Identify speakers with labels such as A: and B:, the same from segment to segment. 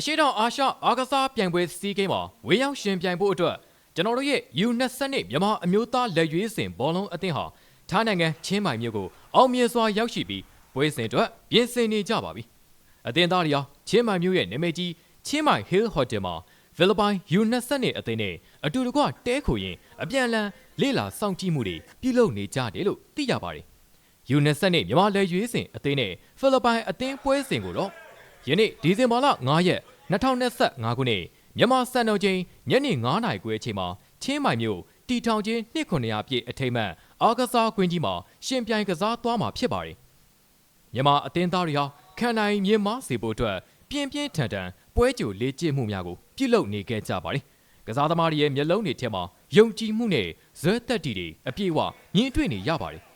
A: အရှိတောင်အာရှအားကစားပြိုင်ပွဲစီးကိန်းမှာဝေးရောက်ရှင်ပြိုင်ဖို့အတွက်ကျွန်တော်တို့ရဲ့ U20 မြန်မာအမျိုးသားလက်ရွေးစင်ဘောလုံးအသင်းဟာထားနိုင်ငံချင်းမိုင်မြို့ကိုအောင်မြင်စွာရောက်ရှိပြီးပွဲစဉ်အတွက်ပြင်ဆင်နေကြပါပြီ။အသင်းသားတွေဟာချင်းမိုင်မြို့ရဲ့နာမည်ကြီးချင်းမိုင် Hill Hotel မှာဖိလစ်ပိုင် U20 အသင်းနဲ့အတူတကွတဲခိုရင်အပြန်အလှန်လေ့လာစောင့်ကြည့်မှုတွေပြုလုပ်နေကြတယ်လို့သိရပါတယ်။ U20 မြန်မာလက်ရွေးစင်အသင်းနဲ့ဖိလစ်ပိုင်အသင်းပွဲစဉ်ကိုတော့ယနေ့ဒီဇင်ဘာလ9ရက် 2025ခုနှစ်မြန်မာစံတော်ချိန်ညနေ9နာရီခွဲအချိန်မှာချင်းမိုင်မြို့တီထောင်ချင်း2900ပြည့်အထိမ်းအမှတ်အားကစားကွင်းကြီးမှာရှင်ပြိုင်ကစားသွားမှာဖြစ်ပါတယ်။မြန်မာအသင်းသားတွေဟာခန္ဓာရင်မြင့်မားစေဖို့အတွက်ပြင်းပြင်းထန်ထန်ပွဲကြိုလေ့ကျင့်မှုများကိုပြုလုပ်နေခဲ့ကြပါတယ်။ကစားသမားတွေရဲ့မျက်လုံးတွေထဲမှာယုံကြည်မှုနဲ့ဇွဲတက်တီတွေအပြည့်အဝမြင်တွေ့နေရပါတယ်။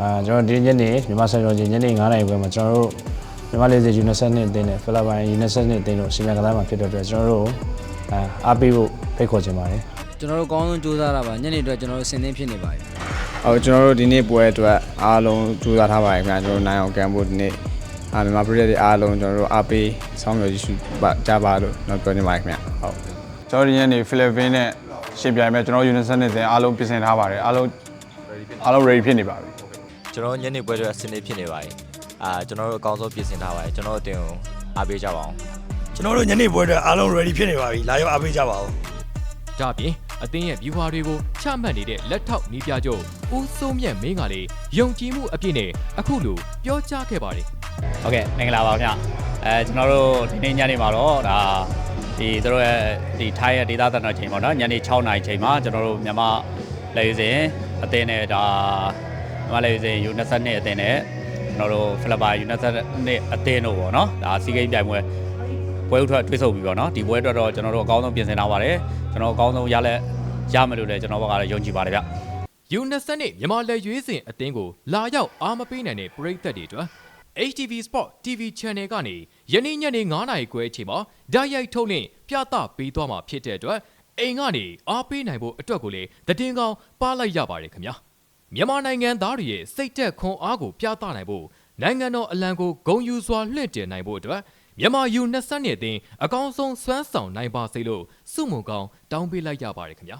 B: အာကျွန်တော်ဒီညနေမြန်မာစံတော်ချိန်ညနေ9:00နာရီခွဲမှာကျွန်တော်တို့မြန်မာလေဆိပ် U22 အသင်းနဲ့ဖိလစ်ပိုင် U22 အသင်းတို့စီမံကစားမှာဖြစ်တဲ့အတွက်ကျွန်တော်တို့အာအားပေးဖို့ဖိတ်ခေါ်ချင်ပါတယ်
C: ကျွန်တော်တို့အကောင်းဆုံးကြိုးစားတာပါညနေအတွက်ကျွန်တော်တို့အဆင်သင့်ဖြစ်နေပါပြီ
D: ဟုတ်ကျွန်တော်တို့ဒီနေ့ပွဲအတွက်အားလုံးကြိုးစားထားပါတယ်ခင်ဗျာကျွန်တော်တို့နိုင်အောင်ကံဖို့ဒီနေ့အာမြန်မာပြည်တွေအားလုံးကျွန်တော်တို့အားပေးဆောင်းရွယ်ရှိပါကြပါလို့တော့ပြောနေပါတယ်ခင်ဗျာဟုတ်
E: ကျွန်တော်ဒီညနေဖိလစ်ပင်းနဲ့ရှင်ပြိုင်မဲ့ကျွန်တော်ယူနီဆန်နဲ့တင်အားလုံးပြင်ဆင်ထားပါတယ်အားလုံးအားလုံး ready ဖြစ်နေပါပြီ
F: ကျွန်တော်ညနေပွဲတွေအဆင်သင့်ဖြစ်နေပါတယ်အာကျွန်တော်တို့အကောင်းဆုံးပြင်ဆင်ထားပါတယ်ကျွန်တော်တို့အတင်ကိုအားပေးကြပါအောင်
G: ကျွန်တော်တို့ညနေပွဲအတွက်အားလုံး ready ဖြစ်နေပါပြီလာရောက်အားပေးကြပါဦး
A: ဒါ့အပြင်အသင်းရဲ့ view တွေကိုချမှတ်နေတဲ့လက်ထောက်နီးပြချုပ်ဦးစိုးမြတ်မင်းကလည်းယုံကြည်မှုအပြည့်နဲ့အခုလိုပြောကြားခဲ့ပါတယ်
H: ဟုတ်ကဲ့မင်္ဂလာပါခင်ဗျအဲကျွန်တော်တို့ဒီနေ့ညနေမှာတော့ဒါဒီသူတို့ရဲ့ဒီထိုင်းရဲ့ဒေသသနာချိန်ပေါ့နော်ညနေ6နာရီချိန်မှာကျွန်တော်တို့မြန်မာလေယာဉ်စဉ်အသင်းနဲ့ဒါ မြန်မာလေယာဉ်စဉ် U22 အသင်းနဲ့ကျွန်တော်တို့ဖိလစ်ပိုင် U22 အသင်းတို့ပေါ့နော်ဒါစီးကိန်းပြိုင်ပွဲပွဲဥထွက်တွေးဆုံပြီးပေါ့နော်ဒီပွဲအတွက်တော့ကျွန်တော်တို့အကောင်းဆုံးပြင်ဆင်ထားပါတယ်ကျွန်တော်အကောင်းဆုံးရလက်ရမယ်လို့လည်းကျွန်တော်ဘက်ကတော့ယုံကြည်ပါတယ်ဗျ
A: U20 နဲ့မြန်မာလက်ရွေးစင်အသင်းကိုလာရောက်အားမပေးနိုင်တဲ့ပရိသတ်တွေအတွက် HTV Sport TV Channel ကနေယနေ့ညနေ9:00နာရီခွဲအချိန်မှာဓာတ်ရိုက်ထုတ်လင့်ပြသပေးသွားမှာဖြစ်တဲ့အတွက်အိမ်ကနေအားပေးနိုင်ဖို့အတွက်ကိုလည်းတည်ငောင်းပါလိုက်ရပါတယ်ခင်ဗျာ မြန်မာနိုင်ငံသားတွေရဲ့စိတ်သက်ခွန်အားကိုပြသနိုင်ဖို့နိုင်ငံတော်အလံကိုဂုံယူစွာလွှင့်တင်နိုင်ဖို့အတွက်မြန်မာ U20 နဲ့အသင်းအကောင်းဆုံးစွမ်းဆောင်နိုင်ပါစေလို့စုမုံကောင်းတောင်းပေးလိုက်ရပါတယ်ခင်ဗျာ